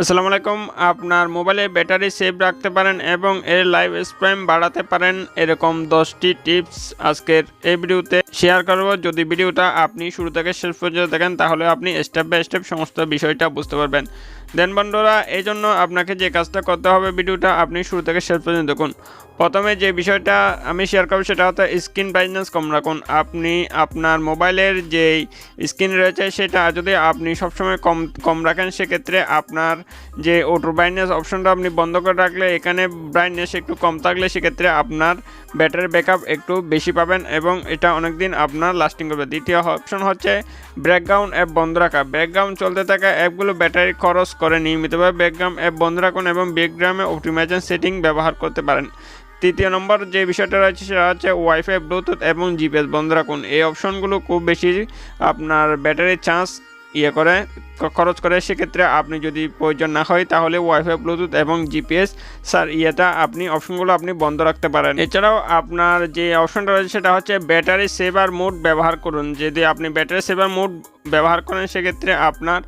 আসসালামু আলাইকুম। আপনার মোবাইলে ব্যাটারি সেভ রাখতে পারেন এবং এর লাইফ স্প্যাম বাড়াতে পারেন এরকম দশটি টিপস আজকের এই ভিডিওতে শেয়ার করব। যদি ভিডিওটা আপনি শুরু থেকে শেষ পর্যন্ত দেখেন, তাহলে আপনি স্টেপ বাই স্টেপ সমস্ত বিষয়টা বুঝতে পারবেন। দেন বন্ধুরা এই জন্য আপনাকে যে কাজটা করতে হবে ভিডিওটা, আপনি শুরু থেকে শেষ পর্যন্ত দেখুন। প্রথমে যে বিষয়টা আমি শেয়ার করব সেটা হচ্ছে স্ক্রিন ব্রাইটনেস কম রাখুন। আপনি আপনার মোবাইলের যেই স্ক্রিন রয়েছে সেটা যদি আপনি সবসময় কম কম রাখেন, সেক্ষেত্রে আপনার যে অটো ব্রাইটনেস অপশনটা আপনি বন্ধ করে রাখলে, এখানে ব্রাইটনেস একটু কম থাকলে, সেক্ষেত্রে আপনার ব্যাটারি ব্যাকআপ একটু বেশি পাবেন এবং এটা অনেক দিন আপনার লাস্টিং করবে। দ্বিতীয় অপশন হচ্ছে ব্যাকগ্রাউন্ড অ্যাপ বন্ধ রাখা। ব্যাকগ্রাউন্ড চলতে থাকা অ্যাপগুলো ব্যাটারি খরচ করে নিয়মিতভাবে ব্যাকগ্রাম অ্যাপ বন্ধ রাখুন এবং ব্যাকগ্রামে অপটিমাইজেশন সেটিং ব্যবহার করতে পারেন। তৃতীয় নম্বর যে বিষয়টা রয়েছে সেটা হচ্ছে ওয়াইফাই ব্লুটুথ এবং জিপিএস বন্ধ রাখুন। এই অপশনগুলো খুব বেশি আপনার ব্যাটারির চার্জ ইয়ে করে খরচ করে, সেক্ষেত্রে আপনি যদি প্রয়োজন না হয়, তাহলে ওয়াইফাই ব্লুটুথ এবং জিপিএস স্যার, ইয়েটা আপনি অপশনগুলো আপনি বন্ধ রাখতে পারেন। এছাড়াও আপনার যে অপশনটা রয়েছে, সেটা হচ্ছে ব্যাটারি সেভার মোড ব্যবহার করুন। যদি আপনি ব্যাটারি সেভার মোড ব্যবহার করেন, সেক্ষেত্রে আপনার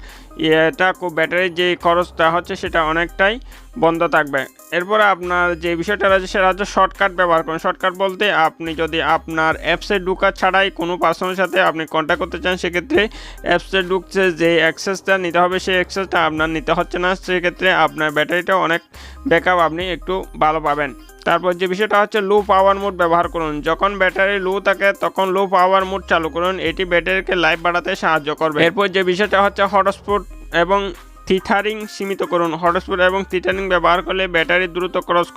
এটা খুব ব্যাটারির যে খরচটা হচ্ছে, সেটা অনেকটাই বন্ধ থাকবে। এরপরে আপনার যে বিষয়টা রয়েছে, সেটা হচ্ছে শর্টকাট ব্যবহার করুন। শর্টকাট বলতে আপনি যদি আপনার অ্যাপসে ঢুকা ছাড়াই কোনো পার্সনের সাথে আপনি কন্ট্যাক্ট করতে চান, সেক্ষেত্রে অ্যাপসে ঢুকছে যে অ্যাক্সেসটা নিতে হবে সেই অ্যাক্সেসটা আপনার নিতে হচ্ছে না সেক্ষেত্রে আপনার ব্যাটারিটা অনেক ব্যাকআপ আপনি একটু ভালো পাবেন তারপর যে বিষয়টা হচ্ছে লো পাওয়ার মোড ব্যবহার করুন যখন ব্যাটারি লো থাকে তখন লো পাওয়ার মোড চালু করুন এটি ব্যাটারিকে লাইফ বাড়াতে সাহায্য করবে এরপর যে বিষয়টা হচ্ছে হটস্পট এবং থিথারিং সীমিত করুন হটস্পট এবং থিথারিং ব্যবহার করলে ব্যাটারি দ্রুত ক্রস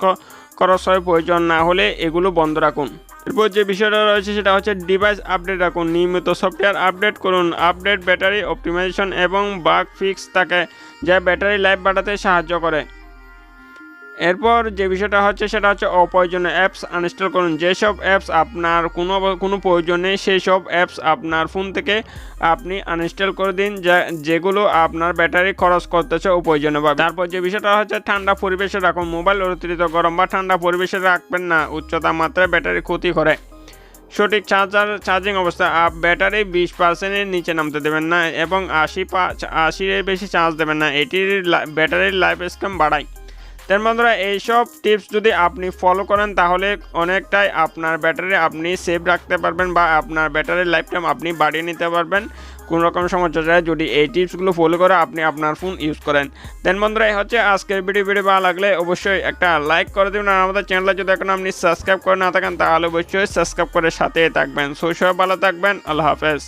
খরচ হয় প্রয়োজন না হলে এগুলো বন্ধ রাখুন এরপর যে বিষয়টা রয়েছে সেটা হচ্ছে ডিভাইস আপডেট রাখুন। নিয়মিত সফটওয়্যার আপডেট করুন। আপডেট ব্যাটারি অপটিমাইজেশন এবং বাগ ফিক্স থাকে যা ব্যাটারি লাইফ বাড়াতে সাহায্য করে। এরপর যে বিষয়টা হচ্ছে সেটা হচ্ছে অপ্রয়োজনীয় অ্যাপস আনইনস্টল করুন। যেসব অ্যাপস আপনার কোনো কোনো প্রয়োজন নেই সেই সব অ্যাপস আপনার ফোন থেকে আপনি আনইনস্টল করে দিন, যা যেগুলো আপনার ব্যাটারি খরচ করতেছে অপ্রয়োজনীয়ভাবে। তারপর যে বিষয়টা হচ্ছে ঠান্ডা পরিবেশে রাখুন। মোবাইল অতিরিক্ত গরম বা ঠান্ডা পরিবেশে রাখবেন না উচ্চ তাপমাত্রায় ব্যাটারি ক্ষতি করে। সঠিক চার্জার চার্জিং অবস্থা, আপ ব্যাটারি বিশ পার্সেন্টের নিচে নামতে দেবেন না এবং আশি আশির বেশি চার্জ দেবেন না। এটির ব্যাটারির লাইফ স্প্যান বাড়ায়। তার বন্ধুরা, এইসব টিপস যদি আপনি ফলো করেন, তাহলে অনেকটাই আপনার ব্যাটারি আপনি সেভ রাখতে পারবেন বা আপনার ব্যাটারির লাইফ টাইম আপনি বাড়িয়ে নিতে পারবেন। কোনো রকম সমস্যা যায় যদি এই টিপসগুলো ফলো করে আপনি আপনার ফোন ইউজ করেন। দেন বন্ধুরা, এই হচ্ছে আজকের ভিডিও ভিডিও ভালো লাগলে অবশ্যই একটা লাইক করে দেবেন আর আমাদের চ্যানেলে যদি এখন আপনি সাবস্ক্রাইব করে না থাকেন, তাহলে অবশ্যই সাবস্ক্রাইব করে সাথে থাকবেন। সবাই ভালো থাকবেন, আল্লাহ হাফেজ।